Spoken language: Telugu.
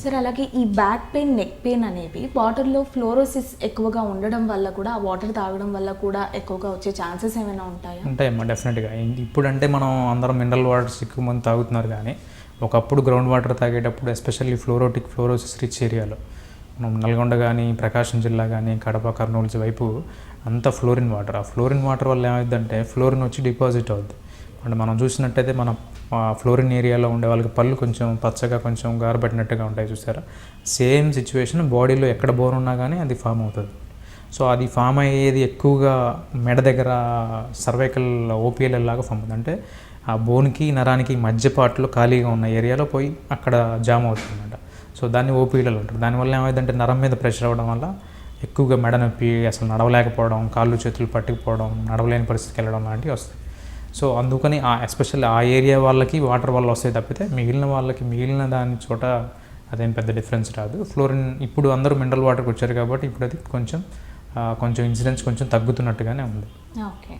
సరే అలాగే ఈ బ్యాక్ పెయిన్ నెక్ పెయిన్ అనేవి వాటర్లో ఫ్లోరోసిస్ ఎక్కువగా ఉండడం వల్ల కూడా ఆ వాటర్ తాగడం వల్ల కూడా ఎక్కువగా వచ్చే ఛాన్సెస్ ఏమైనా ఉంటాయా? ఉంటాయమ్మా డెఫినెట్గా ఇప్పుడంటే మనం అందరం మినరల్ వాటర్స్ ఎక్కువ మంది తాగుతున్నారు కానీ ఒకప్పుడు గ్రౌండ్ వాటర్ తాగేటప్పుడు ఎస్పెషల్లీ ఫ్లోరోటిక్ ఫ్లోరోసిస్ రిచ్ ఏరియాలో మనం నల్గొండ కానీ ప్రకాశం జిల్లా కానీ కడప కర్నూలు వైపు అంతా ఫ్లోరిన్ వాటర్. ఆ ఫ్లోరిన్ వాటర్ వల్ల ఏమైందంటే ఫ్లోరిన్ వచ్చి డిపాజిట్ అవుద్ది. అంటే మనం చూసినట్టయితే మన ఫ్లోరిన్ ఏరియాలో ఉండే వాళ్ళకి పళ్ళు కొంచెం పచ్చగా కొంచెం గారబట్టినట్టుగా ఉంటాయి చూసారా? సేమ్ సిచ్యువేషన్ బాడీలో ఎక్కడ బోర్ ఉన్నా కానీ అది ఫామ్ అవుతుంది. సో అది ఫామ్ అయ్యేది ఎక్కువగా మెడ దగ్గర సర్వైకల్ ఓపీఎల్ లాగా ఫామ్ అవుతుంది. అంటే ఆ బోన్కి నరానికి మధ్య పార్ట్లో ఖాళీగా ఉన్న ఏరియాలో పోయి అక్కడ జామ్ అవుతుంది అనమాట సో దాన్ని ఓపీఎల్ అంటారు. దానివల్ల ఏమైందంటే నరం మీద ప్రెషర్ అవ్వడం వల్ల ఎక్కువగా మెడ నొప్పి అసలు నడవలేకపోవడం కాళ్ళు చేతులు పట్టుకుపోవడం నడవలేని పరిస్థితికి వెళ్ళడం లాంటివి వస్తాయి. సో అందుకని ఆ ఎస్పెషల్లీ ఆ ఏరియా వాళ్ళకి వాటర్ వల్ల వస్తాయి తప్పితే మిగిలిన వాళ్ళకి మిగిలిన దాని చోట అదేం పెద్ద డిఫరెన్స్ రాదు. ఫ్లోరిన్ ఇప్పుడు అందరూ మినరల్ వాటర్కి వచ్చారు కాబట్టి ఇప్పుడు అది కొంచెం కొంచెం ఇన్సిడెన్స్ కొంచెం తగ్గుతున్నట్టుగానే ఉంది. ఓకే.